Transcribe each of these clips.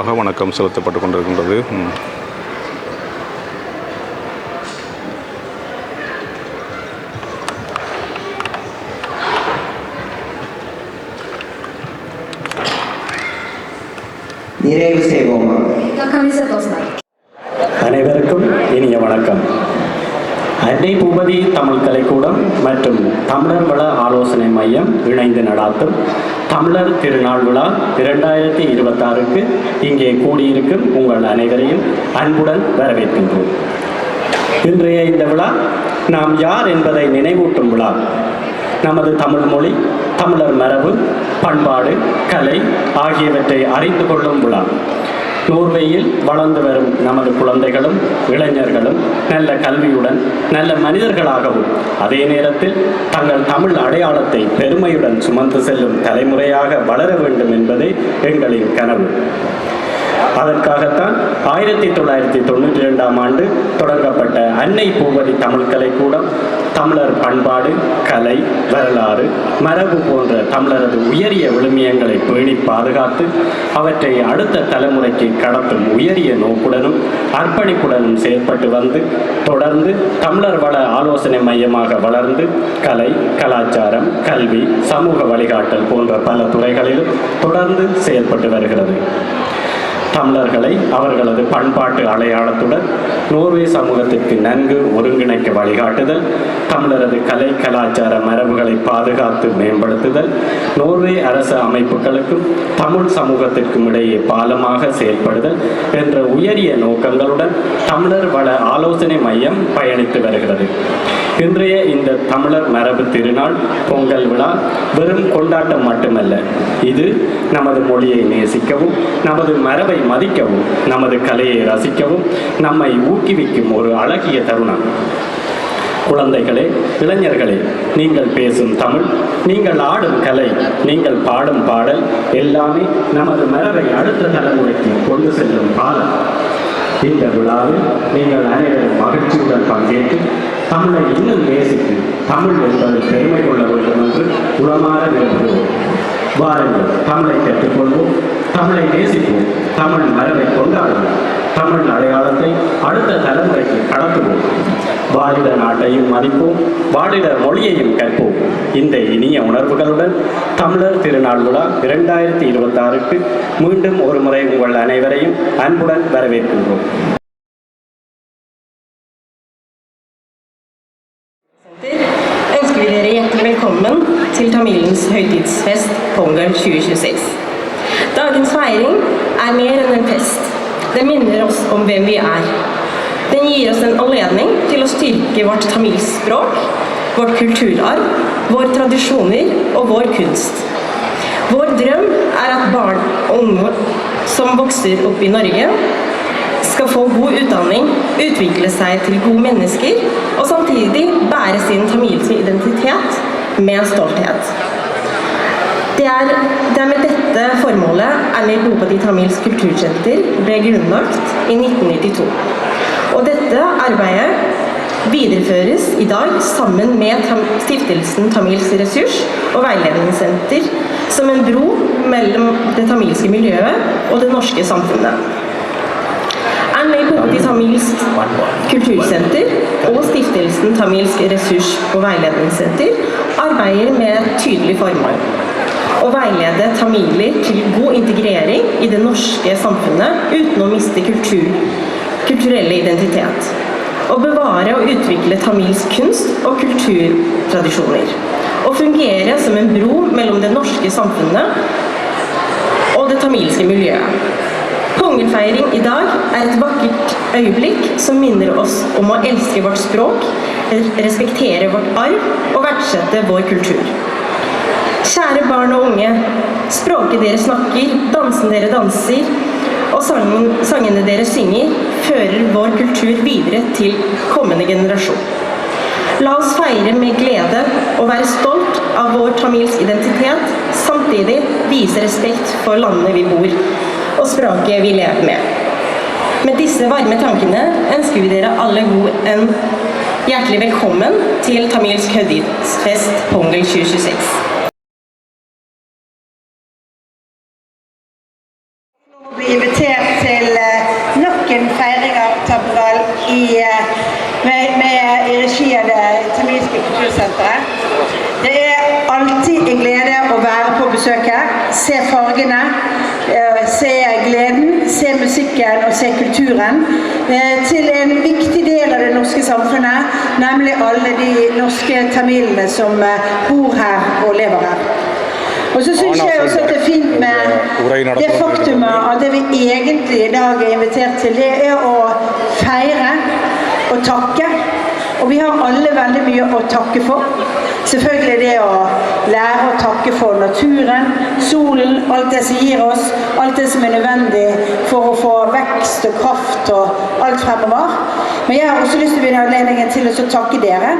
இப்போது அகவணக்கம் செலுத்தப்பட்டு கொண்டிருக்கின்றது. நிறைவு செய்வோமா. அனைவருக்கும் இனிய வணக்கம் அன்னை பூபதி தமிழ் கலைக்கூடம் மற்றும் தமிழர் வள ஆலோசனை மையம் இணைந்து நடாத்தும் தமிழர் திருநாள் விழா இரண்டாயிரத்தி இருபத்தாறுக்கு இங்கே கூடியிருக்கும் உங்கள் அனைவரையும் அன்புடன் வரவேற்கின்றோம். இன்றைய இந்த விழா நாம் யார் என்பதை நினைவூட்டும் விழா. நமது தமிழ் மொழி தமிழர் மரபு பண்பாடு கலை ஆகியவற்றை அறிந்து கொள்ளும் விழா. நோர்வேயில் வளர்ந்து வரும் நமது குழந்தைகளும் இளைஞர்களும் நல்ல கல்வியுடன் நல்ல மனிதர்களாகவும் அதே நேரத்தில் தங்கள் தமிழ் அடையாளத்தை பெருமையுடன் சுமந்து செல்லும் தலைமுறையாக வளர வேண்டும் என்பதே எங்களின் கனவு. அதற்காகத்தான் ஆயிரத்தி தொள்ளாயிரத்தி தொண்ணூற்றி ரெண்டாம் ஆண்டு தொடங்கப்பட்ட அன்னை பூவதி தமிழ் கலைக்கூடம் தமிழர் பண்பாடு கலை வரலாறு மரபு போன்ற தமிழரது உயரிய விழுமியங்களை பேணி பாதுகாத்து அவற்றை அடுத்த தலைமுறைக்கு கடத்தும் உயரிய நோக்குடனும் அர்ப்பணிப்புடனும் செயற்பட்டு வந்து தொடர்ந்து தமிழர் வள ஆலோசனை மையமாக வளர்ந்து கலை கலாச்சாரம் கல்வி சமூக வழிகாட்டல் போன்ற பல துறைகளிலும் தொடர்ந்து செயல்பட்டு வருகிறது. தமிழர்களை அவர்களது பண்பாட்டு அடையாளத்துடன் நோர்வே சமூகத்திற்கு நன்கு ஒருங்கிணைக்க வழிகாட்டுதல் தமிழரது கலை கலாச்சார மரபுகளை பாதுகாத்து மேம்படுத்துதல் நோர்வே அரசு அமைப்புகளுக்கும் தமிழ் சமூகத்திற்கும் இடையே பாலமாக செயல்படுதல் என்ற உயரிய நோக்கங்களுடன் தமிழர் வள ஆலோசனை மையம் பயணித்து வருகிறது. இன்றைய இந்த தமிழர் மரபு திருநாள் பொங்கல் விழா வெறும் கொண்டாட்டம் மட்டுமல்ல. இது நமது மொழியை நேசிக்கவும் நமது மரபை மதிக்கவும் நமது கலையை ரசிக்கவும் நம்மை ஊக்குவிக்கும் ஒரு அழகிய தருணம். குழந்தைகளே இளைஞர்களே நீங்கள் பேசும் தமிழ் நீங்கள் ஆடும் கலை நீங்கள் பாடும் பாடல் எல்லாமே நமது மரபை அடுத்த தலைமுறைக்கு கொண்டு செல்லும் பாலம் இந்த விழாவில் நீங்கள் அனைவரும் மகிழ்ச்சியுடன் பங்கேற்று தமிழை இன்னும் நேசித்து தமிழ் என்பதை பெருமை கொள்ள வேண்டும் என்று உளமாற விரும்புகிறோம். வாருங்கள் தமிழை கற்றுக்கொள்வோம் தமிழை நேசிப்போம் தமிழ் மரபை கொண்டாடுவோம் தமிழ் அடையாளத்தை அடுத்த தலைமுறைக்கு கடத்துவோம். வாழிட நாட்டையும் மதிப்போம் வாழிட மொழியையும் கற்போம். இந்த இனிய உணர்வுகளுடன் தமிழர் திருநாள் விழா இரண்டாயிரத்தி இருபத்தாறுக்கு மீண்டும் ஒரு முறை உங்கள் அனைவரையும் அன்புடன் வரவேற்கின்றோம். Høytidsfest Pongal 2026. Dagens feiring er mer enn en fest. Den minner oss om hvem vi er. Den gir oss en anledning til å styrke vårt tamilspråk, vårt kulturarv, våre tradisjoner og vår kunst. Vår drøm er at barn og unge som vokser opp i Norge, skal få god utdanning, utvikle seg til gode mennesker og samtidig bære sin tamilske identitet med stolthet. Det er, det er med dette formålet Annie Bopati Tamils kultursenter ble grunnlagt i 1992. Og dette arbeidet videreføres i dag sammen med stiftelsen Tamils ressurs og veiledningssenter som en bro mellom det tamilske miljøet og det norske samfunnet. Anne Bopati Tamilsk kultursenter og stiftelsen Tamilsk ressurs- og veiledningssenter arbeider med et tydelig formål. Å veilede tamiler til god integrering i det norske samfunnet uten å miste kultur, kulturelle identitet. Å bevare og utvikle tamilsk kunst og kulturtradisjoner. Å fungere som en bro mellom det norske samfunnet og det tamilske miljøet. Pongelfeiring i dag er et vakkert øyeblikk som minner oss om å elske vårt språk, respektere vårt arv og verdsette vår kultur. Kjære barn og unge, språket dere snakker, dansen dere danser og sangen, sangene dere synger, fører vår kultur videre til kommende generasjon. La oss feire med glede og være stolt av vår tamilsk identitet, samtidig vise respekt for landet vi bor og språket vi lever med. Med disse varme tankene ønsker vi dere alle god en hjertelig velkommen til Tamilsk høytidsfest Pongel 2026. invitert til eh, nok en feiring av Tabral i, eh, med, med, i regi av det tamilske kultursenteret. Det er alltid en glede å være på besøket. Se fargene, eh, se gleden, se musikken og se kulturen. Til en viktig del av det norske samfunnet, nemlig alle de norske tamilene som bor her og lever her. Og så syns jeg også at det er fint med det faktumet at det vi egentlig i dag er invitert til, det er å feire og takke. Og vi har alle veldig mye å takke for. Selvfølgelig det å lære å takke for naturen, solen, alt det som gir oss, alt det som er nødvendig for å få vekst og kraft og alt fremover. Men jeg har også lyst til å begynne anledningen til å takke dere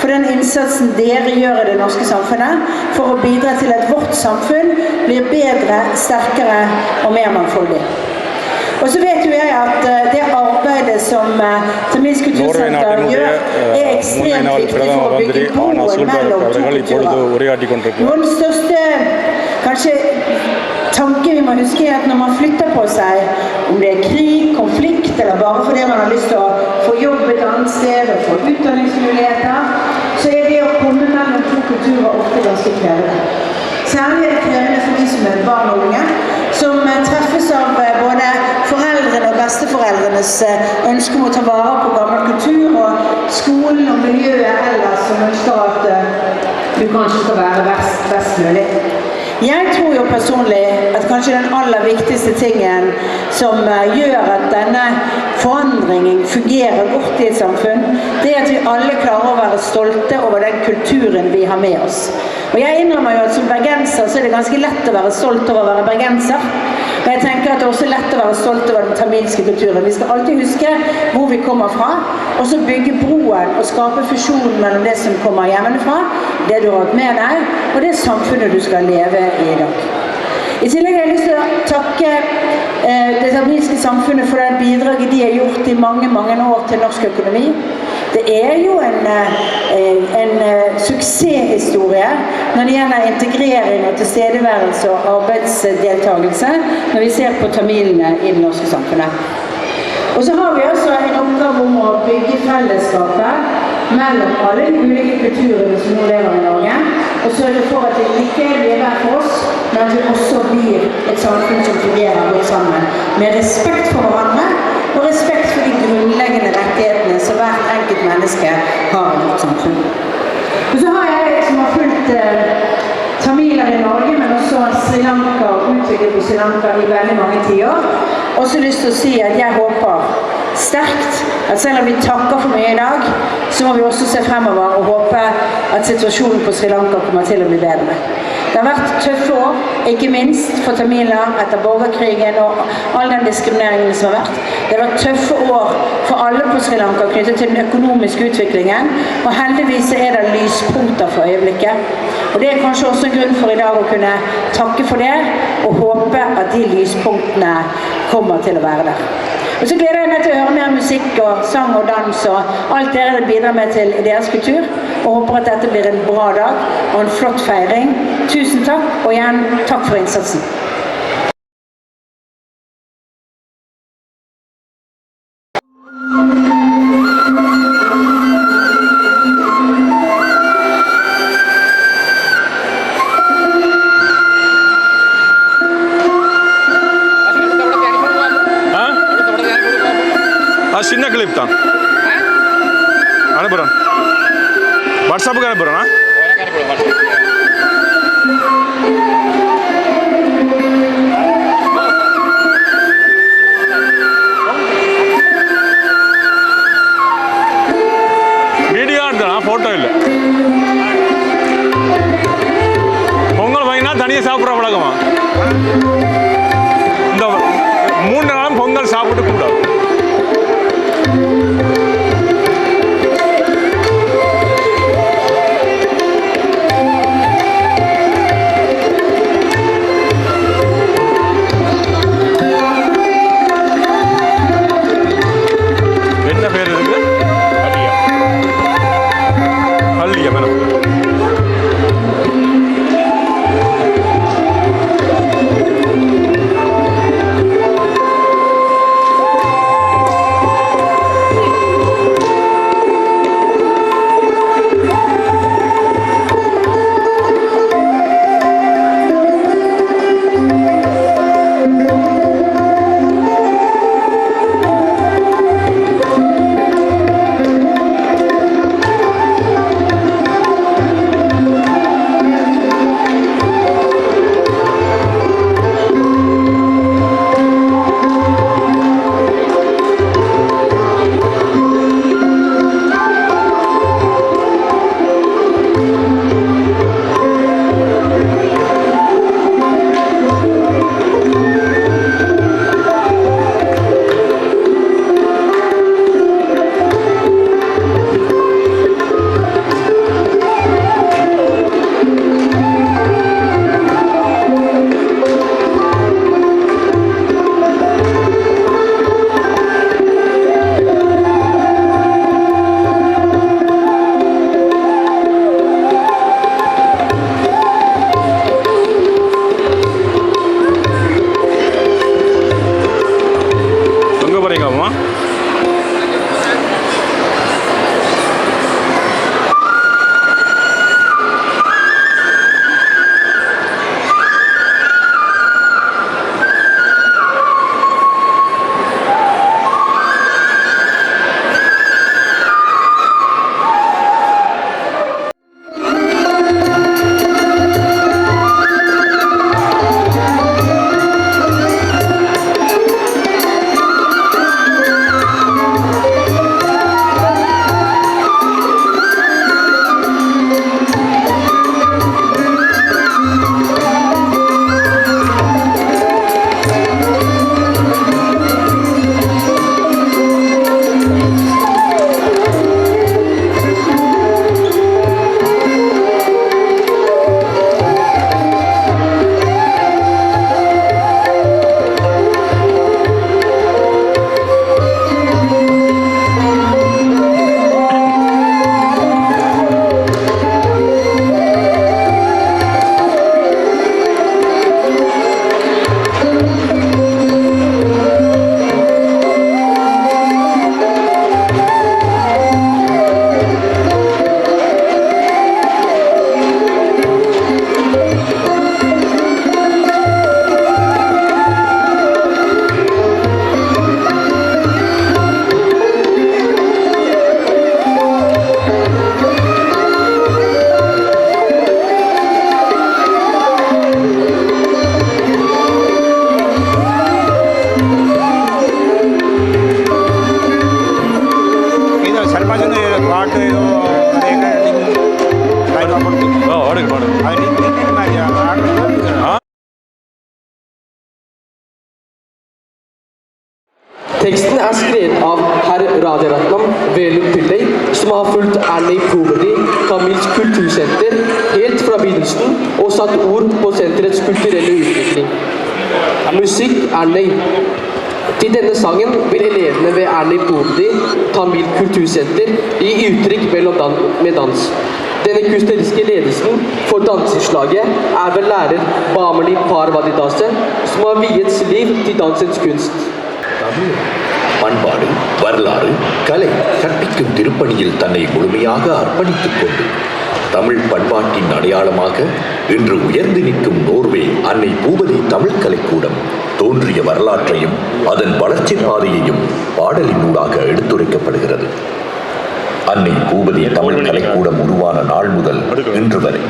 for den innsatsen dere gjør i det norske samfunnet for å bidra til at vårt samfunn blir bedre, sterkere og mer mangfoldig. Og så vet jo jeg at eh, det arbeidet arbeidet som eh, Tamilsk kultursenter gjør, er ekstremt viktig for å bygge broer mellom to kulturer. Vår største kanskje tanke vi må huske, er at når man flytter på seg, om det er krig, konflikt eller bare fordi man har lyst til å få jobb et annet sted og få utdanningsmuligheter, så er det å komme mellom to kulturer ofte ganske krevende. Særlig er det krevende for de som er barn og unge, som eh, treffes av eh, både besteforeldrenes eh, ønske om å ta vare på gammel kultur, og skolen og miljøet ellers som ønsker at eh, du kanskje skal være best, best mulig. Jeg tror jo personlig at kanskje den aller viktigste tingen som eh, gjør at denne forandringen fungerer godt i et samfunn, det er at vi alle klarer å være stolte over den kulturen vi har med oss. Og jeg innrømmer jo at som bergenser så er det ganske lett å være stolt over å være bergenser. Og jeg tenker at det er også lett å være stolt over den tamilske kulturen. Vi skal alltid huske hvor vi kommer fra, og så bygge broen og skape fusjon mellom det som kommer hjemmefra, det du har hatt med deg, og det samfunnet du skal leve i i dag. I tillegg har jeg lyst til å takke eh, det tamilske samfunnet for det bidraget de har gjort i mange mange år til norsk økonomi. Det er jo en, eh, en eh, suksesshistorie når det gjelder integrering og tilstedeværelse og arbeidsdeltakelse når vi ser på tamilene i det norske samfunnet. Og så har vi altså en oppgave om å bygge fellesskapet mellom alle de ulike kulturene som nå lever i Norge, og sørge for at det ikke blir hver for oss, men at vi også blir et samfunn som fungerer godt sammen. Med respekt for hverandre, og respekt for de grunnleggende rettighetene som hvert enkelt menneske har i vårt samfunn. Og så har jeg, som har fulgt eh, tamiler i Norge, men også Sri Lanka og utvikling på Sri Lanka i veldig mange tiår, også lyst til å si at jeg håper sterkt at selv om vi takker for mye i dag, så må vi også se fremover og håpe at situasjonen på Sri Lanka kommer til å bli bedre. Det har vært tøffe år, ikke minst for tamiler etter borgerkrigen og all den diskrimineringen som har vært. Det har vært tøffe år for alle på Sri Lanka knyttet til den økonomiske utviklingen, og heldigvis er det lyspunkter for øyeblikket. Og Det er kanskje også en grunn for i dag å kunne takke for det, og håpe at de lyspunktene kommer til å være der. Og så gleder jeg meg til å høre mer musikk og sang og dans og alt dere bidrar med til deres kultur. Og håper at dette blir en bra dag og en flott feiring. Tusen takk, og igjen takk for innsatsen. சாப்பிட்ற பழக்கமா? Annie Poveri, Tamils kultursenter, helt fra begynnelsen og satt ord på senterets kulturelle utvikling. Musikk Annie. Til denne sangen vil elevene ved Erni Poveri, Tamil kultursenter, gi uttrykk med dans. Denne kunstneriske ledelsen for danseslaget er vel lærer Bamali Parvadidase, som har viet sitt liv til dansens kunst. வரலாறு கலை கற்பிக்கும் திருப்பணியில் தன்னை முழுமையாக அர்ப்பணித்துக் கொண்டு தமிழ் பண்பாட்டின் அடையாளமாக இன்று உயர்ந்து நிற்கும் நோர்வே அன்னை பூபதி தமிழ் கலைக்கூடம் தோன்றிய வரலாற்றையும் அதன் வளர்ச்சி பாதையையும் பாடலினூடாக எடுத்துரைக்கப்படுகிறது. அன்னை பூபதி தமிழ் கலைக்கூடம் உருவான நாள் முதல் இன்று வரை.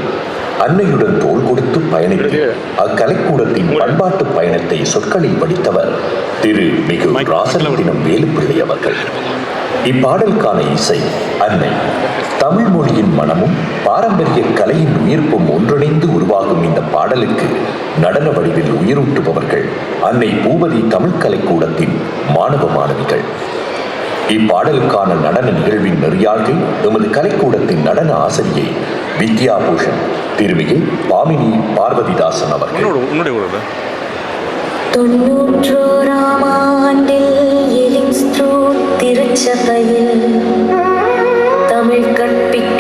அன்னையுடன் தோள் கொடுத்து பயணித்து அக்கலைக்கூடத்தின் பண்பாட்டு பயணத்தை சொற்களில் படித்தவர் திரு மிகு ராசரத்தினம் வேலுப்பிள்ளை அவர்கள். இப்பாடலுக்கான இசை அன்னை. தமிழ் மொழியின் மனமும் பாரம்பரிய கலையின் உயிர்ப்பும் ஒன்றிணைந்து உருவாகும் இந்த பாடலுக்கு நடன வடிவில் உயிரூட்டுபவர்கள் அன்னை பூபதி தமிழ் கலைக்கூடத்தின் மாணவ மாணவிகள். இப்பாடலுக்கான நடன நிகழ்வின் நெறியாள்கள் எமது கலைக்கூடத்தின் நடன ஆசிரியை வித்யாபூஷன் திருமிகு பாமினி பார்வதிதாசன் அவர்கள். தொன்னூற்றோராம் ஆண்டில் எலின்ஸ்ட்ரூட் திருச்சபையில் தமிழ் கற்பிக்க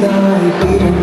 night, even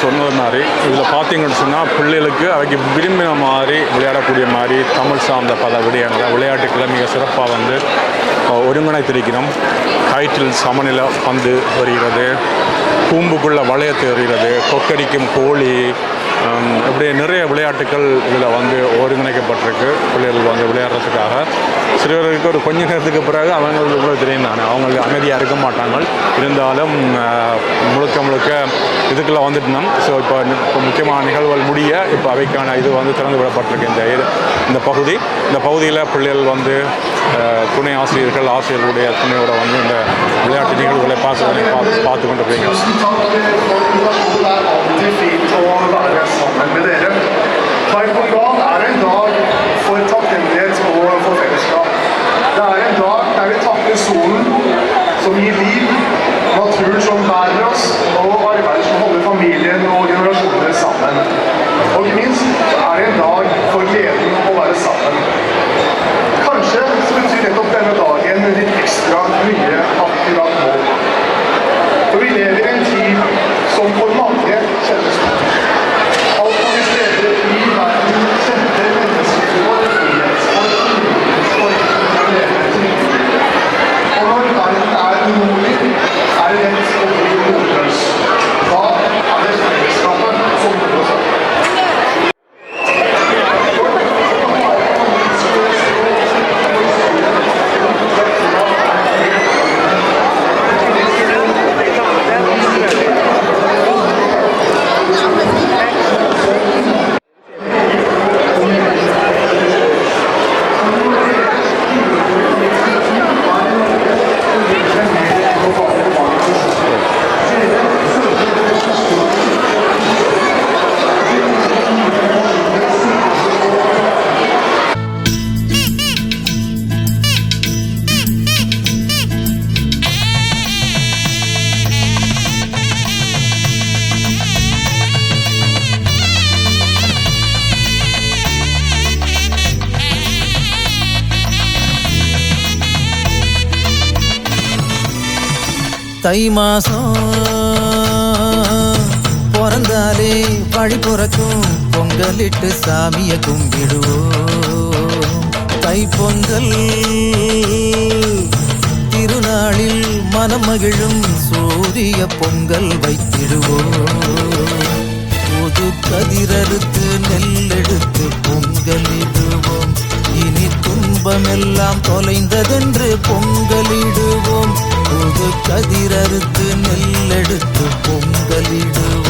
பார்த்தீங்கன்னு சொன்னால் பிள்ளைகளுக்கு அவைக்கு விரும்பின மாதிரி விளையாடக்கூடிய மாதிரி தமிழ் சார்ந்த பல விடயங்களை விளையாட்டுக்களை மிக சிறப்பாக வந்து ஒருங்கிணைத்திருக்கிறோம். கயிற்றில் சமநிலை பந்து வருகிறது கூம்புக்குள்ள வளையத்து வருகிறது கொக்கடிக்கும் கோழி இப்படி நிறைய விளையாட்டுகள் இதில் வந்து ஒருங்கிணைக்கப்பட்டிருக்கு. பிள்ளைகள் வந்து விளையாடுறதுக்காக. சிறுவர்களுக்கு ஒரு கொஞ்ச நேரத்துக்கு பிறகு அவங்களுக்கு இவ்வளோ தெரியும் தானே அவங்க அமைதியாக இருக்க மாட்டாங்க. இருந்தாலும் முழுக்க முழுக்க இதுக்குள்ளே வந்துட்டோம் ஸோ இப்போ இப்போ முக்கியமான நிகழ்வுகள் முடிய இப்போ அவைக்கான இது வந்து திறந்து விடப்பட்டிருக்கு. இந்த இது இந்த பகுதி. இந்த பகுதியில் பிள்ளைகள் வந்து துணை ஆசிரியர்கள் ஆசிரியர்களுடைய துணையோட வந்து இந்த விளையாட்டு நிகழ்வுகளை பார்த்து பார்த்து பார்த்து கொண்டு போய்ங்க İslamiyye Abdülhammoğlu தை மாசம். பிறந்தாலே பழி பிறக்கும். பொங்கலிட்டு சாமிய கும்பிடுவோம். தை பொங்கல் திருநாளில் மனம் மகிழும் சூரிய பொங்கல் வைத்திடுவோம். புது கதிரறுத்து நெல்லெடுத்து பொங்கலிடுவோம். இனி துன்பமெல்லாம் தொலைந்ததென்று பொங்கலிடுவோம். புது கதிரறுத்து நெல்லெடுத்து பொங்கலிடுவோம்.